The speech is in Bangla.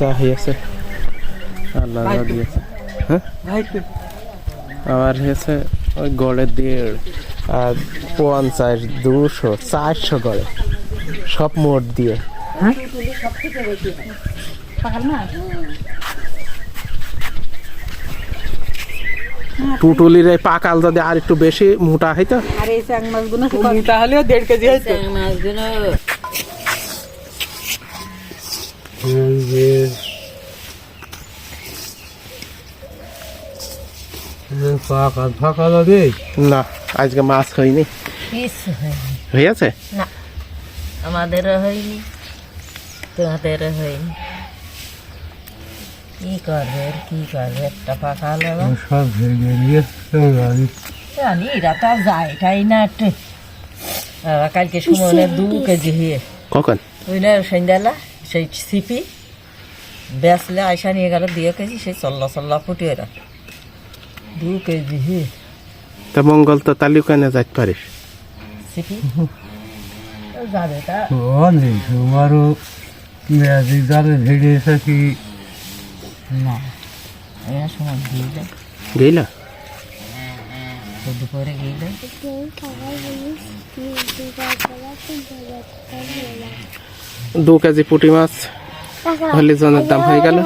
যা হয়েছে আল্লাহ যা দিয়েছে। হ্যাঁ? আমার হয়েছে ওই গড়ে দেড় আর পঞ্চাশ দুশো চারশো গড়ে। সব মোট দিয়ে। টুটুলির এই পাকাল যদি আর একটু বেশি মোটা হইতো? আর এই চ্যাং মাছগুলো মোটা হলেও দেড় কেজি হয়তো চ্যাং মাছগুলো ফাঁকা না আজকে মাছ হয়নি। কিছু হয়নি। হয়েছে? না। আমাদেরও হয়নি তোমাদেরও হয়নি। কি করবে কি করবে? একটা সব জানি এরা তো যায় তাই না কালকে সুমনের দু কেজি হয়ে। কখন? ওই না সন্ধ্যালা সেই সিপি বেসলে আয়সা নিয়ে গেল দিয়ে কেজি সেই চল্লা চল্লা ফুটি ওরা। দু কেজি হয়ে তা মঙ্গল তো তালুকানে যাইতে পারিস। সিপি ও যাবে তা। অনেক তোমারও ম্যাজিক জালে ভেড়িয়েছে কি? না। এরা সময় দিয়ে গেলা দুপুরে গেলে দু কেজি পুঁটি মাছ হলে জনের দাম হয়ে গেল।